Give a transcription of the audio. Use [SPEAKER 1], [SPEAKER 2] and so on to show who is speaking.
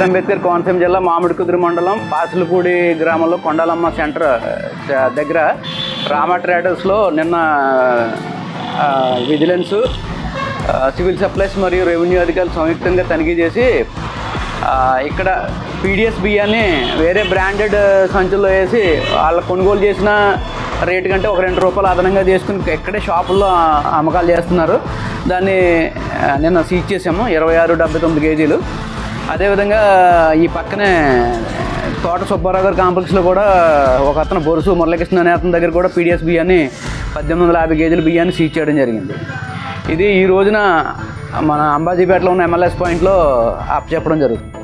[SPEAKER 1] BR Ambedkar Konaseema జిల్లా మామిడికుదురు మండలం పాసులపూడి గ్రామంలో కొండాలమ్మ సెంటర్ దగ్గర రామా ట్రేడర్స్లో నిన్న విజిలెన్సు విజిలెన్స్ సివిల్ సప్లైస్ మరియు రెవెన్యూ అధికారులు సంయుక్తంగా తనిఖీ చేసి ఇక్కడ పీడిఎస్ బియ్యాన్ని వేరే బ్రాండెడ్ సంచుల్లో వేసి వాళ్ళు కొనుగోలు చేసిన రేటు కంటే ఒక రెండు రూపాయలు అదనంగా చేసుకుని ఇక్కడే షాపుల్లో అమ్మకాలు చేస్తున్నారు. దాన్ని నిన్న సీజ్ చేసాము ఇరవై ఆరు డెబ్బై తొమ్మిది కేజీలు. అదేవిధంగా ఈ పక్కనే తోట సుబ్బారావు గారి కాంప్లెక్స్లో కూడా ఒక అతను బొరుసు మురళకృష్ణ అనే అతని దగ్గర కూడా పీడిఎస్ బియ్యాన్ని పద్దెనిమిది వందల యాభై కేజీల బియ్యాన్ని సీజ్ చేయడం జరిగింది. ఇది ఈ రోజున మన అంబాజీపేటలో ఉన్న ఎంఎల్ఎస్ పాయింట్లో అప్ చెప్పడం జరుగుతుంది.